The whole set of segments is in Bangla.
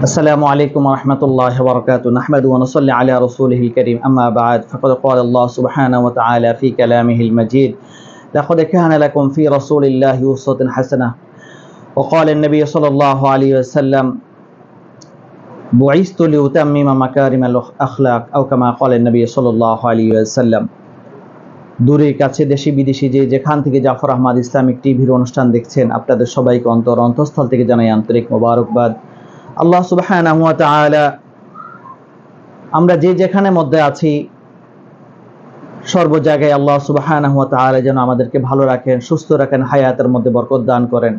السلام عليكم ورحمة الله وبركاته نحمد ونصلي على رسوله الكريم أما بعد فقد قال الله سبحانه وتعالى في كلامه المجيد لقد كان لكم في رسول الله أسوة حسنة وقال النبي صلى الله عليه وسلم بعثت لأتمم مكارم الأخلاق أو كما قال النبي صلى الله عليه وسلم দূরে কাছে দেশি বিদেশি যে যেখান থেকে জাফর আহমদ ইসলামিক টিভির অনুষ্ঠান দেখছেন আপনাদের সবাইকে অন্তর অন্তঃস্থল থেকে জানাই আন্তরিক মোবারকবাদ আল্লাহ তাআলা আমরা যে যেখানে মধ্যে আছি, সর্ব জায়গায় আল্লাহ তাআলা যেন আমাদেরকে ভালো রাখেন, সুস্থ রাখেন, হায়াতের মধ্যে বরকত দান করেন।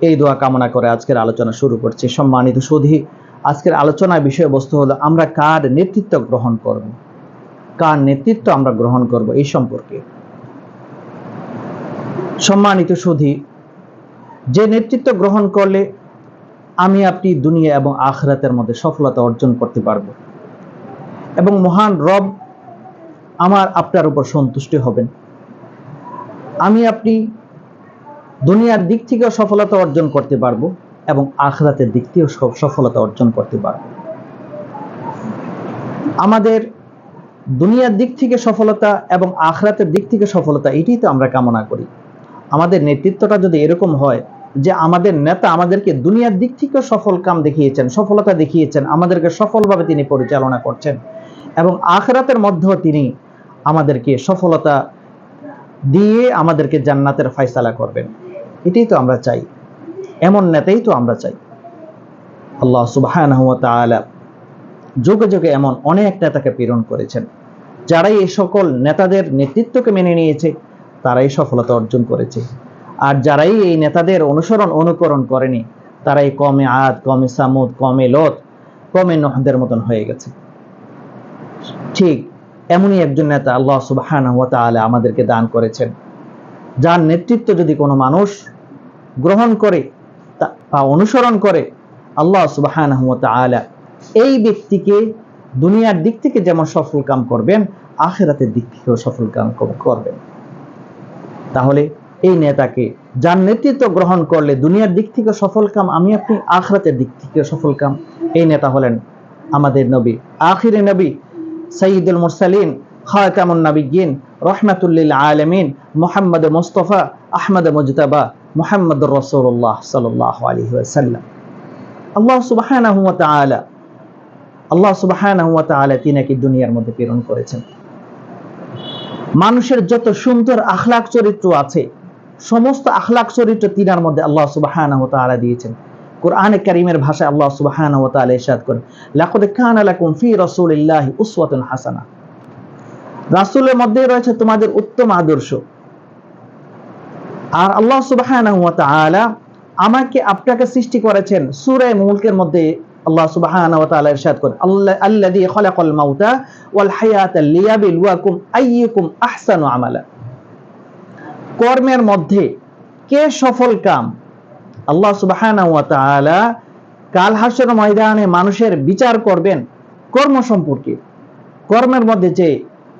এই দোয়া কামনা করে আজকের আলোচনা শুরু করছি। সম্মানিত সুধী, আজকের আলোচনার বিষয়বস্তু হলো আমরা কার নেতৃত্ব গ্রহণ করব? কার নেতৃত্ব আমরা গ্রহণ করব এই সম্পর্কে? সম্মানিত সুধী, যে নেতৃত্ব গ্রহণ করলে আমি আপনি দুনিয়া এবং আখরাতের মধ্যে সফলতা অর্জন করতে পারব। এবং মহান রব আমার আপনার উপর সন্তুষ্টি হবেন। আমি আপনি দুনিয়ার দিক থেকেও সফলতা অর্জন করতে পারব এবং আখরাতের দিক থেকেও সফ- সফলতা অর্জন করতে পারব। আমাদের দুনিয়ার দিক থেকে সফলতা এবং আখরাতের দিক থেকে সফলতা, এটাই তো আমরা কামনা করি। আমাদের নেতৃত্বটা যদি এরকম হয় যে আমাদের নেতা আমাদেরকে দুনিয়ার দিক থেকেও সফল কাম দেখিয়েছেন, সফলতা দেখিয়েছেন, আমাদেরকে সফলভাবে তিনি পরিচালনা করছেন এবং আখরাতের মধ্যেও তিনি আমাদেরকে সফলতা দিয়ে আমাদেরকে জান্নাতের ফয়সালা করবেন। এটাই তো আমরা চাই। এমন নেতাই তো আমরা চাই। আল্লাহ তাআলা যুগে যুগে এমন অনেক নেতাকে প্রেরণ করেছেন, যারাই এই সকল নেতাদের নেতৃত্বকে মেনে নিয়েছে, তারাই সফলতা অর্জন করেছে। আর যারাই এই নেতাদের অনুসরণ অনুকরণ করেনি, তারাই কমে আদ, কমে সামুদ, কমে লত, কমে নহদের মতন হয়ে গেছে। ঠিক এমনই একজন নেতা আল্লাহ ওয়া আমাদেরকে দান করেছেন। যার নেতৃত্ব যদি কোনো মানুষ গ্রহণ করে বা অনুসরণ করে, আল্লাহ ওয়া এই ব্যক্তিকে দুনিয়ার দিক থেকে যেমন সফল কাম করবেন, আখেরাতের দিক থেকেও সফল কাম করবেন। তাহলে এই নেতাকে, যার নেতৃত্ব গ্রহণ করলে দুনিয়ার দিক থেকে সফল কাম, আমি আপনি আখরাতের দিক থেকে সফল কাম। এই নেতা হলেন আমাদের নবী, আখিরে নবী সঈদুল মুরসালিন, খাতামুন নবিয়িন রহমাতুল্লিল আলামিন, মুহাম্মদ মুস্তফা, আহমদ মুজতাবা, মুহাম্মদ রাসূলুল্লাহ সাল্লাল্লাহু আলাইহি ওয়াসাল্লাম। আল্লাহ তাআলা আল্লাহ তাআলা তিনাকে দুনিয়ার মধ্যে প্রেরণ করেছেন। মানুষের যত সুন্দর আখলাক চরিত্র আছে সমস্ত আখলাক চরিত্র তিনার মধ্যে আল্লাহ ওয়া দিয়েছেন। ভাষায় আল্লাহ তাআলা করেন, লাকাদ কানা লাকুম ফি হাসানা। রাসূলের মধ্যে রয়েছে তোমাদের উত্তম আদর্শ। আর আল্লাহ আমাকে, আপনাকে সৃষ্টি করেছেন সুরে মুলকের মধ্যে আল্লাহ তাআলা ইরশাদ করেন আল্লাহ আল্লাযী মাউতা ওয়াল হায়াতা লিয়াবলুয়াকুম আইয়ুকুম আহসানু আমালা। কর্মের মধ্যে কে সফল কাম? আল্লাহ তাআলা কাল হাসর ময়দানে মানুষের বিচার করবেন কর্ম সম্পর্কে। কর্মের মধ্যে যে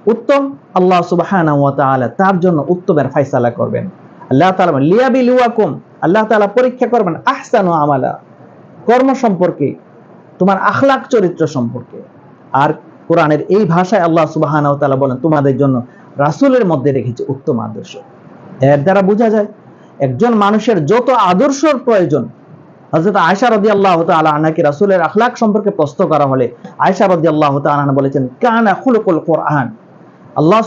উত্তম আল্লাহ তাআলা তার জন্য উত্তমের ফয়সালা করবেন। আল্লাহ তাআলা বলেন, লিয়াবিলুয়াকুম আল্লাহ তাআলা পরীক্ষা করবেন আহসানু আমালা কর্ম সম্পর্কে তোমার আখলাক চরিত্র সম্পর্কে। আর কোরআনের এই ভাষায় আল্লাহ তাআলা বলেন তোমাদের জন্য রাসূলের মধ্যে রেখেছে উত্তম আদর্শ। এর দ্বারা বোঝা যায় একজন মানুষের যত আদর্শর প্রয়োজন, হযরত আয়েশা রাদিয়াল্লাহু তাআলা আনহাকে রাসূলের আখলাক সম্পর্কে প্রশ্ন করা হলে আয়েশা রাদিয়াল্লাহু তাআলা আনহা বলেছেন, কানা খুলুকুল কোরআন। আল্লাহ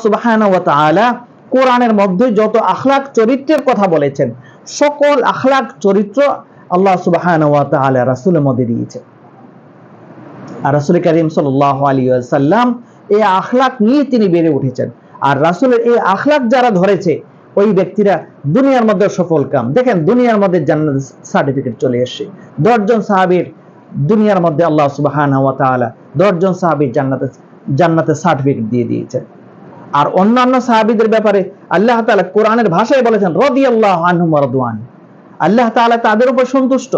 তাআলা কোরআনের মধ্যে যত আখলাক চরিত্রের কথা বলেছেন, সকল আখলাক চরিত্র আল্লাহ সুবহানাহু ওয়া রাসূলের মধ্যে দিয়েছেন। আর রাসূল করিম সাল্লাল্লাহু আলাইহি ওয়াসাল্লাম এই আখলাক নিয়ে তিনি বেড়ে উঠেছেন। আর রাসূলের এই আখলাক যারা ধরেছে ওই ব্যক্তিরা দুনিয়ার মধ্যে সফল কাম। দেখেন, দুনিয়ার মধ্যে জান্নাত সার্টিফিকেট চলে এসেছে। দশজন সাহাবীর দুনিয়ার মধ্যে আল্লাহ সুবহানাহু ওয়া তাআলা দশজন সাহাবীর জান্নাতে জান্নাতে সার্টিফিকেট দিয়ে দিয়েছেন আর অন্যান্য সাহাবীদের ব্যাপারে আল্লাহ তাআলা কোরআনের ভাষায় বলেছেন রদি আল্লাহ রাদওয়ান আল্লাহ তাআলা তাদের উপর সন্তুষ্ট।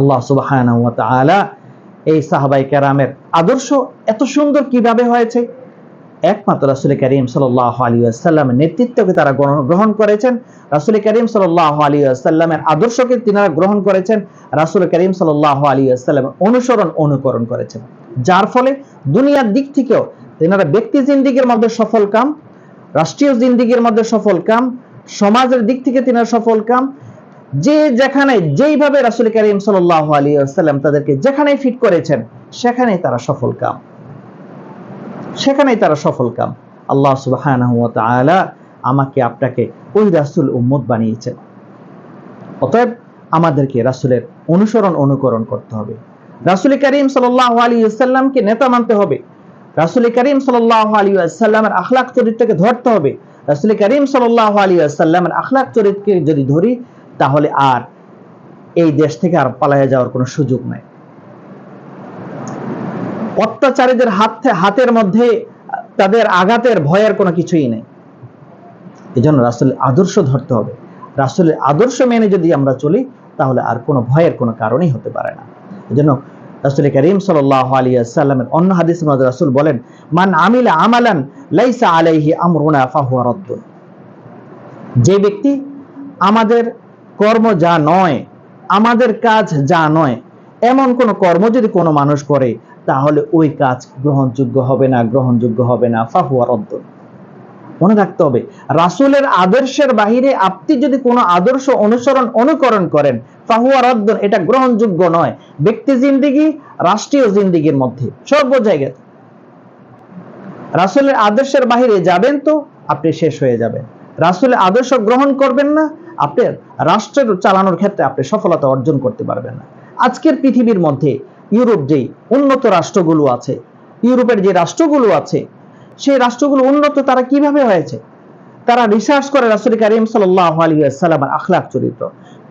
আল্লাহ সুবহানাহু ওয়া তাআলা এই সাহাবাই কেরামের আদর্শ এত সুন্দর কীভাবে হয়েছে? একমাত্র রাসুল করিম সাল্লাহ আলী আসাল্লামের নেতৃত্বকে তারা গ্রহণ- করেছেন। রাসুল করিম সাল্লাহ আলী আসাল্লামের আদর্শকে তিনারা গ্রহণ করেছেন। রাসুল করিম সাল্লাহ আলী আসাল্লামের অনুসরণ অনুকরণ করেছেন। যার ফলে দুনিয়ার দিক থেকেও তেনারা ব্যক্তি জিন্দিগির মধ্যে সফল কাম, রাষ্ট্রীয় জিন্দিগির মধ্যে সফল কাম, সমাজের দিক থেকে তিনারা সফল কাম, যে যেখানে যেইভাবে রাসুল করিম সাল্লাহ আলী আসাল্লাম তাদেরকে যেখানে ফিট করেছেন, সেখানেই তারা সফল কাম। সেখানেই তারা সফল কাম। আল্লাহ ওয়া আমাকে, আপনাকে ওই রাসূল উম্মত বানিয়েছেন। অতএব আমাদেরকে রাসূলের অনুসরণ, অনুকরণ করতে হবে। রাসূল করিম সাল্লাল্লাহু আলাইহি ওয়াসাল্লামকে নেতা মানতে হবে। রাসূল করিম সাল্লাল্লাহু আলাইহি ওয়াসাল্লামের আখলাক চরিত্রকে ধরতে হবে। রাসূল করিম সাল্লাল্লাহু আলাইহি ওয়াসাল্লামের আখলাক চরিত্রকে যদি ধরি, তাহলে আর এই দেশ থেকে আর পালায়ে যাওয়ার কোনো সুযোগ নাই। অত্যাচারীদের হাত, হাতের মধ্যে তাদের আঘাতের ভয়ের কোনো কিছুই নেই। এজন্য রাসূলের আদর্শ ধরতে হবে। রাসূলের আদর্শ মেনে যদি আমরা চলি, তাহলে আর কোনো ভয়ের কোনো কারণই হতে পারে না। এজন্য রাসূল করিম সাল্লাল্লাহু আলাইহি ওয়াসাল্লামের অন্য মধ্যে রাসূল বলেন, মান আমিলা আমালান লাইসা আলাইহি আমরুনা ফাহুয়া রাদ্দুন। যে ব্যক্তি আমাদের কর্ম যা নয়, আমাদের কাজ যা নয়, এমন কোন কর্ম যদি কোনো মানুষ করে তাহলে ওই কাজ গ্রহণযোগ্য হবে না, গ্রহণযোগ্য হবে না। ফাহুয়া রদ্দ। মনে রাখতে হবে, রাসূলের আদর্শের বাহিরে আপনি যদি কোনো আদর্শ অনুসরণ অনুকরণ করেন, ফাহুয়া রদ্দ এটা গ্রহণযোগ্য নয়। ব্যক্তি জিন্দিগি, রাষ্ট্রীয় জিন্দিগির মধ্যে, সর্ব জায়গায়। রাসূলের আদর্শের বাহিরে যাবেন তো, আপনি শেষ হয়ে যাবেন। রাসূলের আদর্শ গ্রহণ করবেন না আপনার রাষ্ট্রের চালানোর ক্ষেত্রে আপনি সফলতা অর্জন করতে পারবেন না। আজকের পৃথিবীর মধ্যে ইউরোপ যেই উন্নত রাষ্ট্রগুলো আছে, ইউরোপের যে রাষ্ট্রগুলো আছে, সেই রাষ্ট্রগুলো উন্নত তারা কীভাবে হয়েছে? তারা রিসার্চ করে রাসূল করিম সাল্লাল্লাহু আলাইহি ওয়াসাল্লামের আখলাক চরিত্র।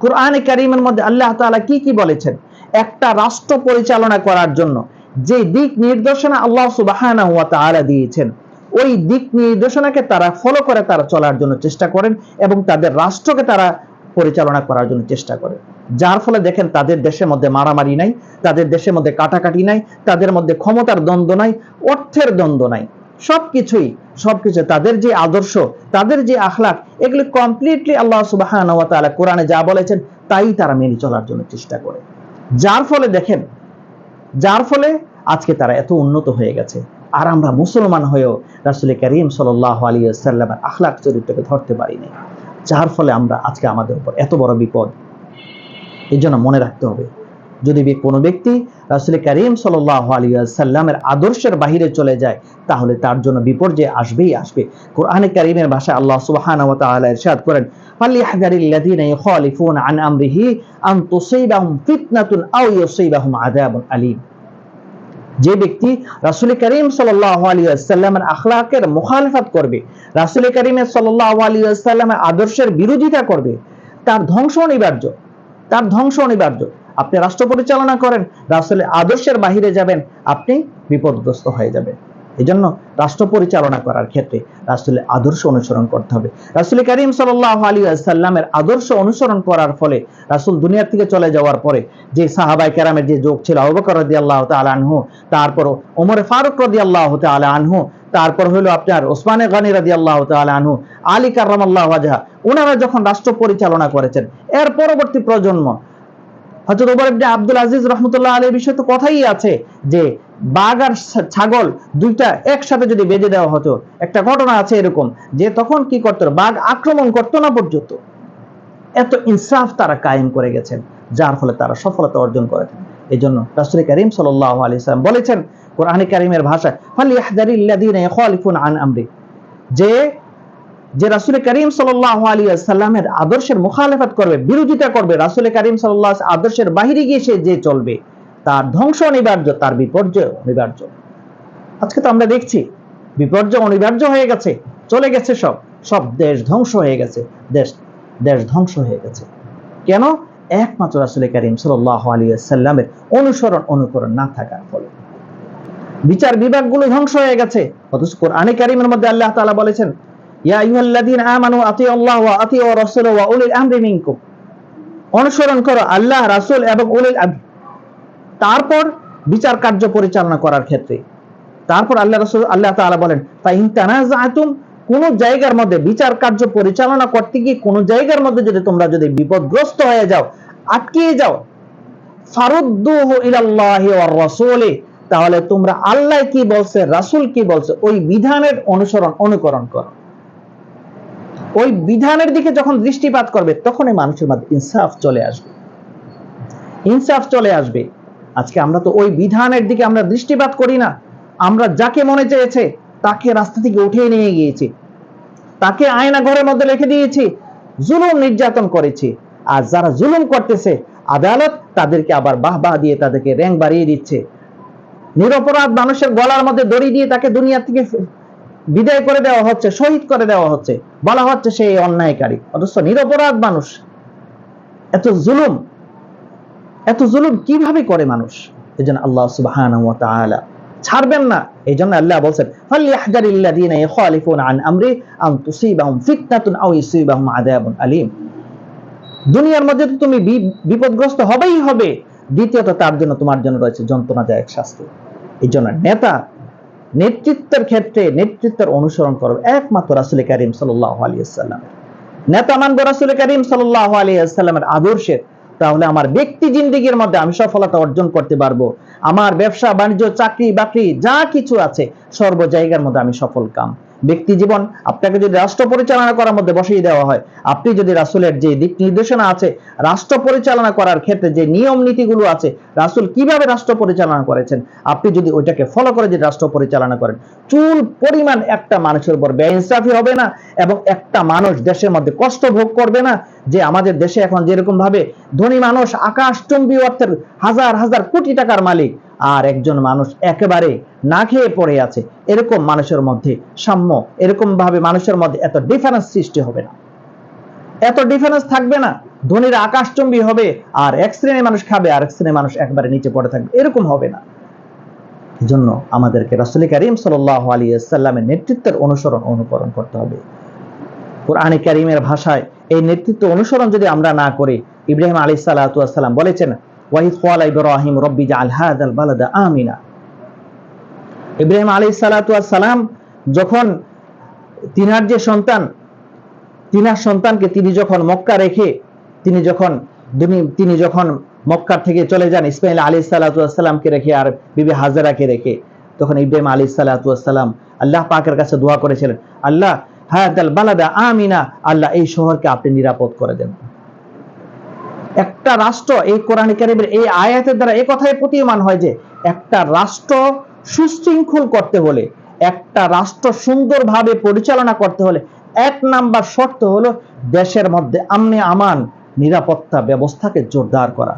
কোরআনে কারীমের মধ্যে আল্লাহ তাআলা কি কি বলেছেন? একটা রাষ্ট্র পরিচালনা করার জন্য যে দিক নির্দেশনা আল্লাহ তাআলা দিয়েছেন, ওই দিক নির্দেশনাকে তারা ফলো করে তারা চলার জন্য চেষ্টা করেন এবং তাদের রাষ্ট্রকে তারা পরিচালনা করার জন্য চেষ্টা করেন যার ফলে দেখেন তাদের দেশের মধ্যে মারামারি নাই, তাদের দেশের মধ্যে কাটাকাটি নাই, তাদের মধ্যে ক্ষমতার দ্বন্দ্ব নাই, অর্থের দ্বন্দ্ব নাই। সবকিছুই, সবকিছু তাদের যে আদর্শ, তাদের যে আখলাক এগুলি কমপ্লিটলি আল্লাহ তাআলা কোরআনে যা বলেছেন, তাই তারা মেনে চলার জন্য চেষ্টা করে। যার ফলে দেখেন, যার ফলে আজকে তারা এত উন্নত হয়ে গেছে। আর আমরা মুসলমান হয়েও রাসূল করিম সাল্লাল্লাহু আলাইহি ওয়াসাল্লামের আখলাক চরিত্রকে ধরতে পারিনি যার ফলে আমরা আজকে আমাদের উপর এত বড় বিপদ। এই জন্য মনে রাখতে হবে, যদি কোনো ব্যক্তি রাসূল করিম সাল্লাল্লাহু আলাইহি ওয়াসাল্লামের আদর্শের বাহিরে চলে যায়, তাহলে তার জন্য বিপর্যয় আসবেই আসবে। কোরআনে কারীমের ভাষায় আল্লাহ তাআলা ইরশাদ করেন আলীম। যে ব্যক্তি রাসুল করিম সাল্লামের আখলাকের মুখালফাত করবে, রাসুল করিম সাল্লামের আদর্শের বিরোধিতা করবে, তার ধ্বংস অনিবার্য, তার ধ্বংস অনিবার্য। আপনি রাষ্ট্র পরিচালনা করেন, রাসুলের আদর্শের বাহিরে যাবেন, আপনি বিপদগ্রস্ত হয়ে যাবেন। এজন্য রাষ্ট্র পরিচালনা করার ক্ষেত্রে রাসূলের আদর্শ অনুসরণ করতে হবে। রাসূল করিম সাল্লাল্লাহু আলাইহি ওয়াসাল্লামের আদর্শ অনুসরণ করার ফলে রাসূল দুনিয়া থেকে চলে যাওয়ার পরে যে সাহাবাই কেরামের যে যোগ ছিল আবু বকর রাদিয়াল্লাহু তাআলা আনহু তারপর ওমর ফারুক রাদিয়াল্লাহু তাআলা আনহু, তারপর হলো আপনার ওসমানে গনি রাদিয়াল্লাহু তাআলা আনহু, আলী কাররামাল্লাহু ওয়াজহা ওনারা যখন রাষ্ট্র পরিচালনা করেছেন, এর পরবর্তী প্রজন্ম হযরত ওমর ইবনে আব্দুল আজিজ রাহমাতুল্লাহ আলাইহির বিষয়ে তো কথাই আছে যে বাঘ আর ছাগল দুইটা একসাথে যদি বেঁধে দেওয়া হতো, একটা ঘটনা আছে এরকম যে তখন কি করতো, বাঘ আক্রমণ করতো না পর্যন্ত। এত ইনসাফ তারা কায়েম করে গেছেন, যার ফলে তারা সফলতা অর্জন করেছেন এই জন্য রাসূল করিম সাল্লাল্লাহু আলাইহি সাল্লাম বলেছেন, কোরআনে কারীমের ভাষায় ফালিয়াহযারিল্লাযীনা ইখালিফুন আন আমরি। যে যে রাসূল করিম সাল্লাল্লাহু আলাইহি সাল্লামের আদর্শের মুখালেফাত করবে, বিরোধিতা করবে, রাসূল করিম আলাইহি আদর্শের বাইরে গিয়ে সে যে চলবে, তার ধ্বংস অনিবার্য, তার বিপর্যয় অনিবার্য। আজকে তো আমরা দেখছি, বিপর্যয় অনিবার্য হয়ে গেছে, চলে গেছে সব সব দেশ ধ্বংস হয়ে গেছে, দেশ দেশ ধ্বংস হয়ে গেছে। কেন? একমাত্র রাসূল করিম সাল্লাল্লাহু আলাইহি সাল্লামের অনুসরণ, অনুকরণ না থাকার ফলে। বিচার বিভাগগুলো ধ্বংস হয়ে গেছে, অথচ কোরআনে কারীমের মধ্যে আল্লাহ তাআলা বলেছেন অনুসরণ করো আল্লাহ, রাসূল এবং উলিল আমর। তারপর বিচার কার্য পরিচালনা করার ক্ষেত্রে। তারপর আল্লাহ রসুল, আল্লাহ তাআলা বলেন, ফাইন তানাজাতুম কোন জায়গার মধ্যে বিচার কার্য পরিচালনা করতে গিয়ে কোন জায়গার মধ্যে যদি তোমরা যদি বিপদগ্রস্ত হয়ে যাও আটকিয়ে যাও, ফারুদ্দুহু ইলাল্লাহি ওয়ার রাসূলি, তাহলে তোমরা আল্লাহ কি বলছে, রাসূল কি বলছে, ওই বিধানের অনুসরণ, অনুকরণ করো। ওই বিধানের দিকে যখন দৃষ্টিপাত করবে তখনই মানুষের মধ্যে ইনসাফ চলে আসবে। ইনসাফ চলে আসবে। আজকে আমরা তো ওই বিধানের দিকে আমরা দৃষ্টিপাত করি না। আমরা যাকে মনে চেয়েছে, তাকে রাস্তা থেকে উঠিয়ে নিয়ে গিয়েছি। তাকে আয়না ঘরের মধ্যে রেখে দিয়েছি। জুলুম নির্যাতন করেছি। আর যারা জুলুম করতেছে, আদালত তাদেরকে আবার বাহ বাহ দিয়ে তাদেরকে র্যাঙ্ক বাড়িয়ে দিচ্ছে। নিরপরাধ মানুষের গলার মধ্যে দড়ি দিয়ে তাকে দুনিয়া থেকে বিদায় করে দেওয়া হচ্ছে, শহীদ করে দেওয়া হচ্ছে। বলা হচ্ছে সেই অন্যায়কারী। অথচ নিরপরাধ মানুষ। এত জুলুম। এত জুলুম কীভাবে করে মানুষ? এই জন্য আল্লাহ তাআলা ছাড়বেন না। এই জন্য আল্লাহ বলছেন আলীম। দুনিয়ার মধ্যে তো তুমি বিপদগ্রস্ত হবেই হবে। দ্বিতীয়ত তার জন্য তোমার জন্য রয়েছে যন্ত্রণাদায়ক শাস্তি। এই জন্য নেতা নেতৃত্বের ক্ষেত্রে নেতৃত্বের অনুসরণ করবে একমাত্র রাসুল করিম সাল্লাহ আলিয়াল্লাম নেতা মানব রাসুল করিম সাল্লাহ আলিয়াল্লামের আদর্শের তাহলে আমার ব্যক্তি জিন্দিগির মধ্যে আমি সফলতা অর্জন করতে পারব। আমার ব্যবসা, বাণিজ্য, চাকরি, বাকরি, যা কিছু আছে, সর্ব জায়গার মধ্যে আমি সফল কাম। ব্যক্তি জীবন আপনাকে যদি রাষ্ট্র পরিচালনা করার মধ্যে বসিয়ে দেওয়া হয়, আপনি যদি রাসুলের যে দিক নির্দেশনা আছে, রাষ্ট্র পরিচালনা করার ক্ষেত্রে যে নিয়ম নীতিগুলো আছে, রাসুল কীভাবে রাষ্ট্র পরিচালনা করেছেন, আপনি যদি ওইটাকে ফলো করে যদি রাষ্ট্র পরিচালনা করেন, চুল পরিমাণ একটা মানুষের উপর বেইনসাফি হবে না এবং একটা মানুষ দেশের মধ্যে কষ্ট ভোগ করবে না, যে আমাদের দেশে এখন যেরকম ভাবে ধনী মানুষ আকাশ আকাশচুম্বী অর্থের হাজার হাজার কোটি টাকার মালিক আর একজন মানুষ একেবারে না খেয়ে পড়ে আছে, এরকম মানুষের মধ্যে সাম্য, এরকম ভাবে মানুষের মধ্যে এত ডিফারেন্স সৃষ্টি হবে না। এত ডিফারেন্স থাকবে না, ধনীরা আকাশচুম্বী হবে, আর এক শ্রেণির মানুষ খাবে, আর এক শ্রেণির মানুষ একবারে নিচে পড়ে থাকবে, এরকম হবে না। জন্য আমাদেরকে রাসুল করিম সাল্লাহ আলী সাল্লামের নেতৃত্বের অনুসরণ অনুকরণ করতে হবে। কোরআনে কারিমের ভাষায় এই নেতৃত্ব অনুসরণ যদি আমরা না করি, ইব্রাহিম আলী সাল্লাম বলেছেন ওয়াহিদ ইব্রাহিম, রব্বি হাদাল বালাদা আমিনা। ইব্রাহিম আলী সালাম যখন তিনার যে সন্তান, তিনার সন্তানকে তিনি যখন মক্কা রেখে, তিনি যখন তিনি যখন মক্কার থেকে চলে যান ইসমাইল আলী সালাতামকে রেখে আর বিবি হাজারাকে রেখে, তখন ইব্রাহিম আলী সালাতাম আল্লাহ পাকের কাছে দোয়া করেছিলেন, আল্লাহ হায়াতাল বালাদা আমিনা, আল্লাহ এই শহরকে আপনি নিরাপদ করে দেন। একটা রাষ্ট্র এই কোরআন কারিমের এই আয়াতের দ্বারা এই কথাই প্রতীয়মান হয় যে একটা রাষ্ট্র সুশৃঙ্খল করতে হলে, একটা রাষ্ট্র সুন্দরভাবে পরিচালনা করতে হলে, এক নাম্বার শর্ত হলো দেশের মধ্যে আমনে আমান নিরাপত্তা ব্যবস্থাকে জোরদার করা,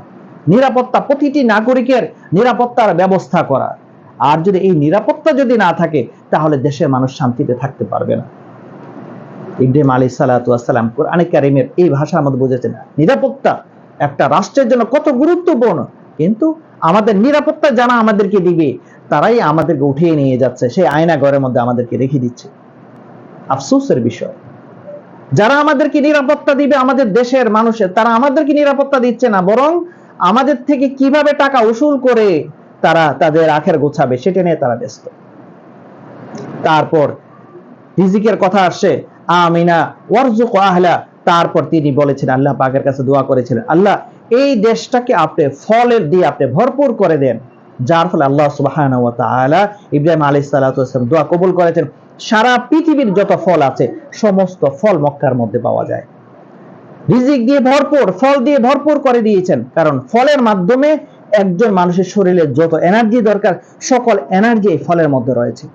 নিরাপত্তা প্রতিটি নাগরিকের নিরাপত্তার ব্যবস্থা করা। আর যদি এই নিরাপত্তা যদি না থাকে, তাহলে দেশের মানুষ শান্তিতে থাকতে পারবে না। ইব্রাহিম আলী সালাতাম কোরআনে কারিমের এই ভাষার মধ্যে বুঝেছেন, নিরাপত্তা একটা রাষ্ট্রের জন্য কত গুরুত্বপূর্ণ, কিন্তু আমাদের নিরাপত্তা জানা আমাদেরকে দিবে, তারাই আমাদেরকে উঠিয়ে নিয়ে যাচ্ছে, সেই আয়না ঘরের মধ্যে আমাদেরকে রেখে দিচ্ছে। আফসোসের বিষয়। যারা আমাদেরকে নিরাপত্তা দিবে আমাদের দেশের মানুষের, তারা আমাদেরকে নিরাপত্তা দিচ্ছে না, বরং আমাদের থেকে কীভাবে টাকা উসুল করে তারা তাদের আখের গোছাবে, সেটা নিয়ে তারা ব্যস্ত। তারপর রিজিকের কথা আসছে, আমিনা ওয়ারজুক আহলা তারপর তিনি বলেছেন, আল্লাহ পাকের কাছে দোয়া করেছিলেন আল্লাহ, এই দেশটাকে আপনি ফলের দিয়ে আপনি ভরপুর করে দেন। যার ফলে আল্লাহ তাআলা ইব্রাহিম আলাইহিস সালাতু দোয়া কবুল করেছেন। সারা পৃথিবীর যত ফল আছে, সমস্ত ফল মক্কার মধ্যে পাওয়া যায়। রিজিক দিয়ে ভরপুর, ফল দিয়ে ভরপুর করে দিয়েছেন। কারণ ফলের মাধ্যমে একজন মানুষের শরীরে যত এনার্জি দরকার, সকল এনার্জি এই ফলের মধ্যে রয়েছে।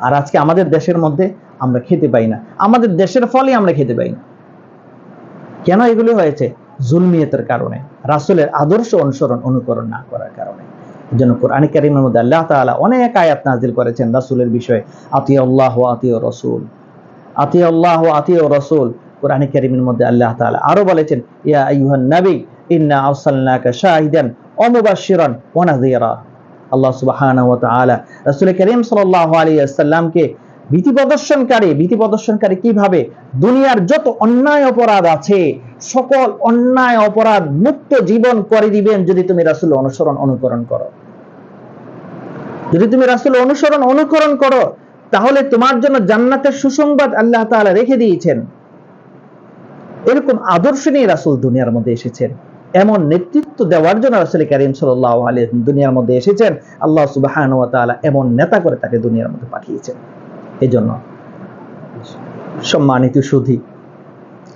আর আজকে আমাদের দেশের মধ্যে আমরা খেতে পাই না। আমাদের দেশের ফলই আমরা খেতে পাই না। কেন এগুলি হয়েছে? জুলমিয়তের কারণে। রাসুলের আদর্শ অনুসরণ, অনুকরণ না করার কারণে। জন্য কোরআন কারিমের মধ্যে আল্লাহ তাআলা অনেক আয়াত নাজিল করেছেন রাসুলের বিষয়ে। আতি আল্লাহ আতি রসুল। আতি আল্লাহ আতি রসুল। কোরআন কারিমের মধ্যে আল্লাহ তাআলা আরও বলেছেন, ইয়া আইয়ুহান নবী, ইন্না আরসালনাকা শাহিদান ওয়া মুবাশশিরান আল্লাহ সুবহানাহু ওয়া তাআলা করিম সাল্লাল্লাহু আলাইহি ওয়াসাল্লামকে ভীতি প্রদর্শনকারী ভীতি প্রদর্শনকারী কীভাবে দুনিয়ার যত অন্যায় অপরাধ আছে, সকল অন্যায় অপরাধ মুক্ত জীবন করে দিবেন যদি তুমি রাসূল অনুসরণ অনুকরণ করো। যদি তুমি রাসূল অনুসরণ অনুকরণ করো, তাহলে তোমার জন্য জান্নাতের সুসংবাদ আল্লাহ তাআলা রেখে দিয়েছেন। এরকম আদর্শ নিয়ে রাসূল দুনিয়ার মধ্যে এসেছেন। এমন নেতৃত্ব দেওয়ার জন্য রাসূল করিম আলাইহি ওয়াসাল্লাম দুনিয়ার মধ্যে এসেছেন। আল্লাহ তাআলা এমন নেতা করে তাকে দুনিয়ার মধ্যে পাঠিয়েছেন। এজন্য সম্মানিত সুধী,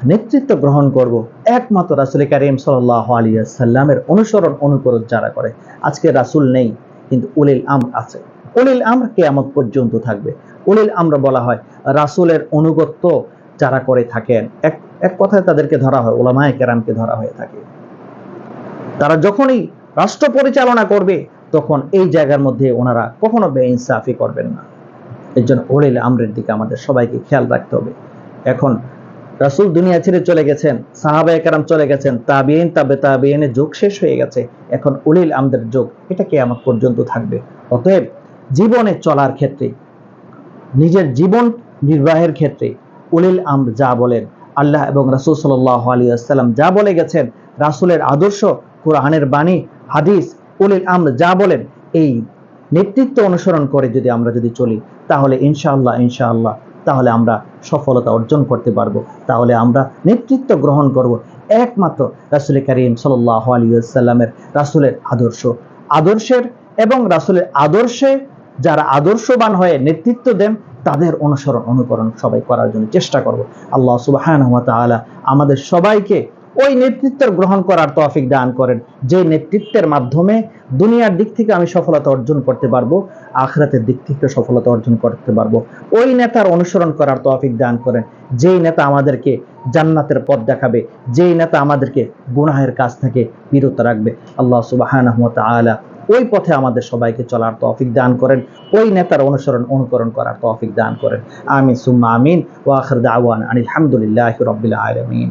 নেতৃত্ব গ্রহণ করব একমাত্র রাসুল করিম সাল্লাহ আলিয়া সাল্লামের অনুসরণ অনুকরণ যারা করে। আজকে রাসুল নেই, কিন্তু উলিল আমর আছে। উলিল আমর কেয়ামত পর্যন্ত থাকবে। উলিল আমরা বলা হয়, রাসুলের অনুগত্য যারা করে থাকেন, এক এক কথায় তাদেরকে ধরা হয় ওলামায় কেরামকে ধরা হয়ে থাকে। তারা যখনই রাষ্ট্র পরিচালনা করবে, তখন এই জায়গার মধ্যে ওনারা কখনো বেইনসাফি করবেন না। এর জন্য ওলিল আমরের দিকে আমাদের সবাইকে খেয়াল রাখতে হবে। এখন রাসূল দুনিয়া ছেড়ে চলে গেছেন সাহাবা একরাম চলে গেছেন তাবিইন তাবে তাবিইনের যুগ শেষ হয়ে গেছে। এখন উলিল আমদের যুগ, এটা কিয়ামত পর্যন্ত থাকবে। অতএব জীবনে চলার ক্ষেত্রে, নিজের জীবন নির্বাহের ক্ষেত্রে উলিল আমর যা বলেন, আল্লাহ এবং রাসূল সাল্লাহ আলাইহি ওয়াসাল্লাম যা বলে গেছেন, রাসূলের আদর্শ, কোরআনের বাণী, হাদিস, উলিল আমর যা বলেন, এই নেতৃত্ব অনুসরণ করে যদি আমরা যদি চলি, তাহলে ইনশাআল্লাহ ইনশাআল্লাহ, তাহলে আমরা সফলতা অর্জন করতে পারব। তাহলে আমরা নেতৃত্ব গ্রহণ করব। একমাত্র রাসুল করিম সাল্লাহ আলিয়াল্লামের রাসুলের আদর্শ। আদর্শের এবং রাসুলের আদর্শে যারা আদর্শবান হয়ে নেতৃত্ব দেন, তাদের অনুসরণ, অনুকরণ সবাই করার জন্য চেষ্টা করব। আল্লাহ সুবাহ আমাদের সবাইকে ওই নেতৃত্ব গ্রহণ করার তৌফিক দান করেন। যে নেতৃত্বের মাধ্যমে দুনিয়ার দিক থেকে আমি সফলতা অর্জন করতে পারব, আখরাতের দিক থেকে সফলতা অর্জন করতে পারব। ওই নেতার অনুসরণ করার তৌফিক দান করেন। যেই নেতা আমাদেরকে জান্নাতের পথ দেখাবে, যেই নেতা আমাদেরকে গুনাহের কাছ থেকে বিরত রাখবে, আল্লাহ সুবাহানাহু ওয়া তাআলা ওই পথে আমাদের সবাইকে চলার তৌফিক দান করেন। ওই নেতার অনুসরণ, অনুকরণ করার তৌফিক দান করেন। আমিন, সুম্মা আমিন। ওয়া আখির দাওয়ান আনিল হামদুলিল্লাহি রাব্বিল আলামিন।